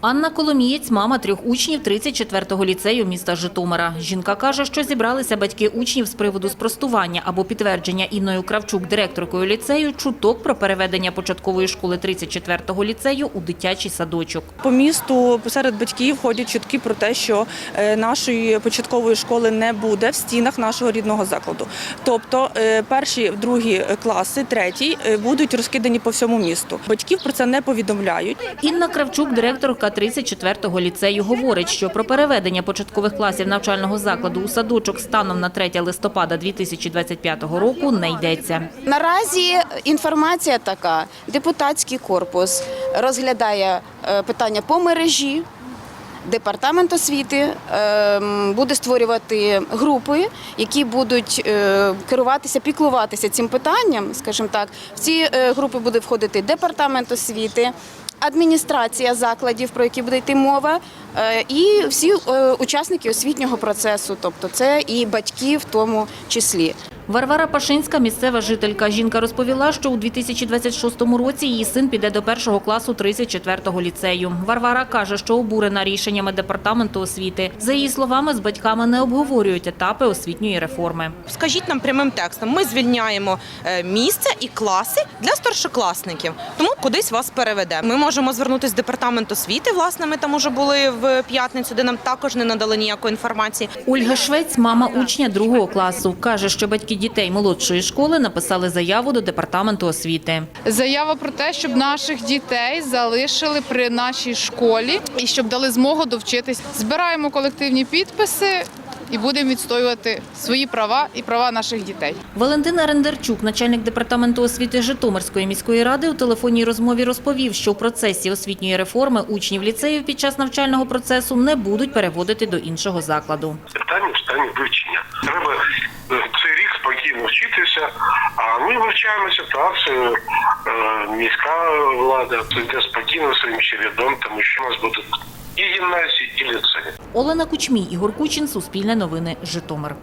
Анна Коломієць, мама трьох учнів 34-го ліцею міста Житомира. Жінка каже, що зібралися батьки учнів з приводу спростування або підтвердження Інною Кравчук, директоркою ліцею, чуток про переведення початкової школи 34-го ліцею у дитячий садочок. По місту серед батьків ходять чутки про те, що е, нашої початкової школи не буде в стінах нашого рідного закладу. Тобто е, перші, другі класи, третій е, будуть розкидані по всьому місту. Батьків про це не повідомляють. Інна Кравчук, директорка 34-го ліцею, говорить, що про переведення початкових класів навчального закладу у садочок станом на 3 листопада 2025 року не йдеться. Наразі інформація така: депутатський корпус розглядає е, питання по мережі. Департамент освіти ем, буде створювати групи, які будуть е, керуватися, піклуватися цим питанням. Скажімо так, в ці е, групи буде входити департамент освіти, адміністрація закладів, про які буде йти мова, е, і всі е, учасники освітнього процесу, тобто це і батьки в тому числі. Варвара Пашинська, місцева жителька. Жінка розповіла, що у 2026 році її син піде до першого класу 34-го ліцею. Варвара каже, що обурена рішеннями департаменту освіти. За її словами, з батьками не обговорюють етапи освітньої реформи. Скажіть нам прямим текстом, ми звільняємо е, місце і класи для старшокласників, тому кудись вас переведе. Ми можемо звернутися в департамент освіти. Власне, ми там уже були в п'ятницю, де нам також не надали ніякої інформації. Ольга Швець, мама учня другого класу, каже, що батьки дітей молодшої школи написали заяву до департаменту освіти. Заява про те, щоб наших дітей залишили при нашій школі і щоб дали змогу довчитись. Збираємо колективні підписи і будемо відстоювати свої права і права наших дітей. Валентина Рендерчук, начальник департаменту освіти Житомирської міської ради, у телефонній розмові розповів, що в процесі освітньої реформи учнів ліцеїв під час навчального процесу не будуть переводити до іншого закладу. питання в стані вивчення. Треба е, цей рік спокійно вчитися, а ми вивчаємо ситуацію. Е, Міська влада це йде спокійно своїм чередом, тому що у нас буде і гімназії, і ліцеї. Олена Кучмій, Ігор Кучин, Суспільне новини, Житомир.